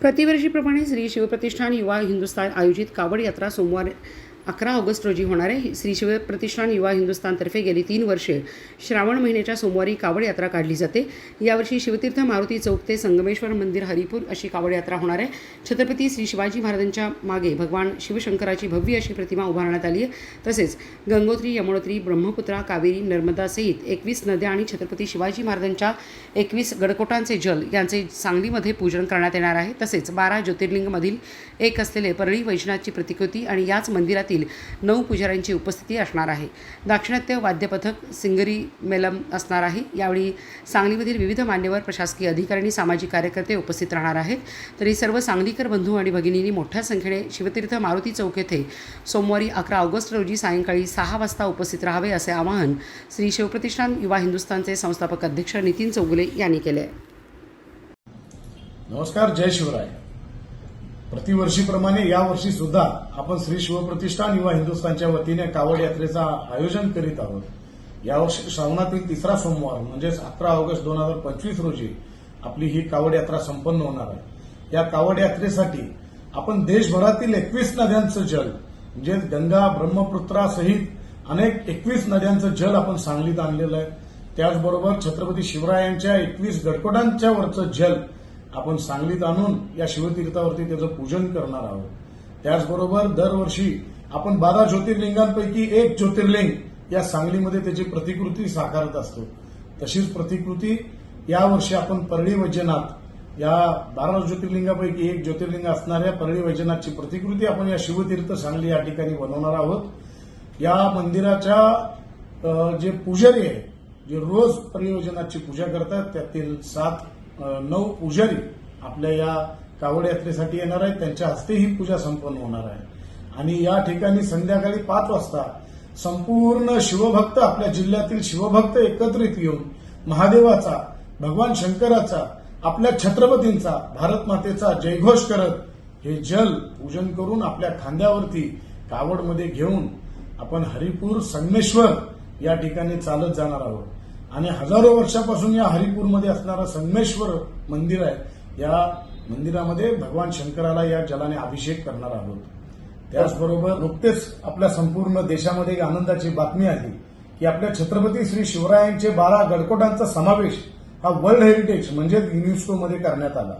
प्रतिवर्षीप्रमाणे श्री शिवप्रतिष्ठान युवा हिंदुस्थान आयोजित कावड यात्रा सोमवार अकरा ऑगस्ट रोजी होणारे श्री शिव प्रतिष्ठान युवा हिंदुस्थानतर्फे गेली तीन वर्षे श्रावण महिन्याच्या सोमवारी कावड यात्रा काढली जाते. यावर्षी शिवतीर्थ मारुती चौक ते संगमेश्वर मंदिर हरिपूर अशी कावड यात्रा होणार आहे. छत्रपती श्री शिवाजी महाराजांच्या मागे भगवान शिवशंकराची भव्य अशी प्रतिमा उभारण्यात आली आहे. तसेच गंगोत्री यमुनोत्री ब्रह्मपुत्रा कावेरी नर्मदा सहित एकवीस नद्या आणि छत्रपती शिवाजी महाराजांच्या एकवीस गडकोटांचे जल यांचे सांगलीमध्ये पूजन करण्यात येणार आहे. तसेच बारा ज्योतिर्लिंगमधील एक असलेले परळी वैजनाथची प्रतिकृती आणि याच मंदिरातील नऊ पुजाऱ्यांची उपस्थिती असणार आहे. दाक्षिणात्य वाद्यपथक सिंगरी मेलम असणार आहे. यावेळी सांगलीमधील विविध मान्यवर प्रशासकीय अधिकारी आणि सामाजिक कार्यकर्ते उपस्थित राहणार आहेत. तरी सर्व सांगलीकर बंधू आणि भगिनींनी मोठ्या संख्येने शिवतीर्थ मारुती चौक येथे सोमवारी अकरा ऑगस्ट रोजी सायंकाळी सहा वाजता उपस्थित राहावे असे आवाहन श्री शिवप्रतिष्ठान युवा हिंदुस्थानचे संस्थापक अध्यक्ष नितीन चौगुले यांनी केले. नमस्कार जय शिवराय. प्रतिवर्षीप्रमाणे यावर्षी सुद्धा आपण श्री शिवप्रतिष्ठान युवा हिंदुस्थानच्या वतीने कावड यात्रेचा आयोजन करीत आहोत. यावर्षी श्रावणातील तिसरा सोमवार म्हणजेच अकरा ऑगस्ट दोन हजार पंचवीस रोजी आपली ही कावड यात्रा संपन्न होणार आहे. या कावड यात्रेसाठी आपण देशभरातील एकवीस नद्यांचं जल म्हणजेच गंगा ब्रह्मपुत्रासहित अनेक एकवीस नद्यांचं जल आपण सांगलीत आणलेलं आहे. त्याचबरोबर छत्रपती शिवरायांच्या एकवीस गडकोटांच्या वरचं जल आपण सांगलीत आणून या शिवतीर्थावरती त्याचं पूजन करणार आहोत. त्याचबरोबर दरवर्षी आपण बारा ज्योतिर्लिंगांपैकी एक ज्योतिर्लिंग या सांगलीमध्ये त्याची प्रतिकृती साकारत असतो. तशीच प्रतिकृती यावर्षी आपण परळी वैजनाथ या बारा ज्योतिर्लिंगापैकी एक ज्योतिर्लिंग असणाऱ्या परळी वैजनाथची प्रतिकृती आपण या शिवतीर्थ सांगली या ठिकाणी बनवणार आहोत. या मंदिराच्या जे पुजारी आहे जे रोज परियोजनाची पूजा करतात त्यातील सात नऊ पुजारी आपल्या या कावड यात्रेसाठी येणार आहेत. त्यांच्या हस्ते ही पूजा संपन्न होणार आहे. आणि या ठिकाणी संध्याकाळी पाच वाजता संपूर्ण शिवभक्त आपल्या जिल्ह्यातील शिवभक्त एकत्रित येऊन महादेवाचा भगवान शंकराचा आपल्या छत्रपतींचा भारत मातेचा जयघोष करत हे जल पूजन करून आपल्या खांद्यावरती कावडमध्ये घेऊन आपण हरिपूर संगमेश्वर या ठिकाणी चालत जाणार आहोत. आणि हजारो वर्षापासून या हरिपूरमध्ये असणारं संगमेश्वर मंदिर आहे. या मंदिरामध्ये भगवान शंकराला या जलाने अभिषेक करणार आहोत. त्याचबरोबर नुकतेच आपल्या संपूर्ण देशामध्ये एक आनंदाची बातमी आली की आपल्या छत्रपती श्री शिवरायांचे बारा गडकोटांचा समावेश हा वर्ल्ड हेरिटेज म्हणजे युनेस्कोमध्ये करण्यात आला.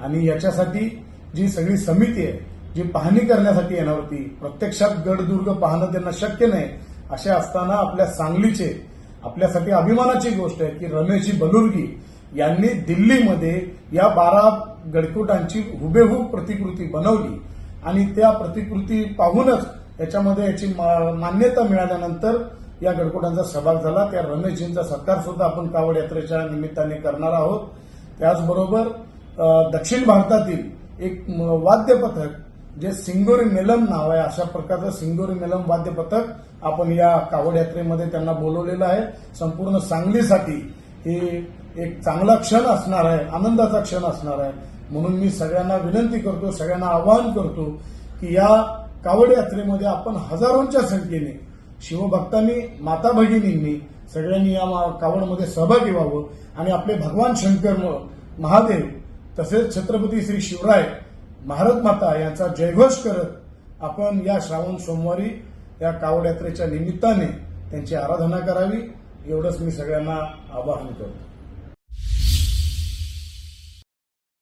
आणि याच्यासाठी जी सगळी समिती आहे जी पाहणी करण्यासाठी येणार होती प्रत्यक्षात गडदुर्ग पाहणं त्यांना शक्य नाही असे असताना आपल्या सांगलीचे आपल्यासाठी अभिमानाची गोष्ट आहे की रमेशजी बलुर्गी यांनी दिल्लीमध्ये या बारा गडकोटांची हुबेहूब प्रतिकृती बनवली. आणि त्या प्रतिकृती पाहूनच त्याच्यामध्ये याची मा- मान्यता मिळाल्यानंतर या गडकोटांचा सहभाग झाला. त्या रमेशजींचा सत्कार सुद्धा आपण कावड यात्रेच्या निमित्ताने करणार आहोत. त्याचबरोबर दक्षिण भारतातील एक वाद्यपथक वाद्य पथक जे सिंगोरी मेलम नाव आहे अशा प्रकारचं सिंगोरी मेलम वाद्य पथक आपण या कावड यात्रेमध्ये त्यांना बोलवलेलं आहे. संपूर्ण सांगलीसाठी हे एक चांगला क्षण असणार आहे आनंदाचा क्षण असणार आहे. म्हणून मी सगळ्यांना विनंती करतो सगळ्यांना आवाहन करतो की या कावड यात्रेमध्ये आपण हजारोंच्या संख्येने शिवभक्तांनी माता भगिनींनी सगळ्यांनी या मा- कावडमध्ये सहभागी व्हावं आणि आपले भगवान शंकर महादेव तसेच छत्रपती श्री शिवराय भारत माता यांचा जयघोष करत आपण या श्रावण सोमवारी या कावड यात्रेच्या निमित्ताने त्यांची आराधना करावी एवढंच मी सगळ्यांना आवाहन करतो.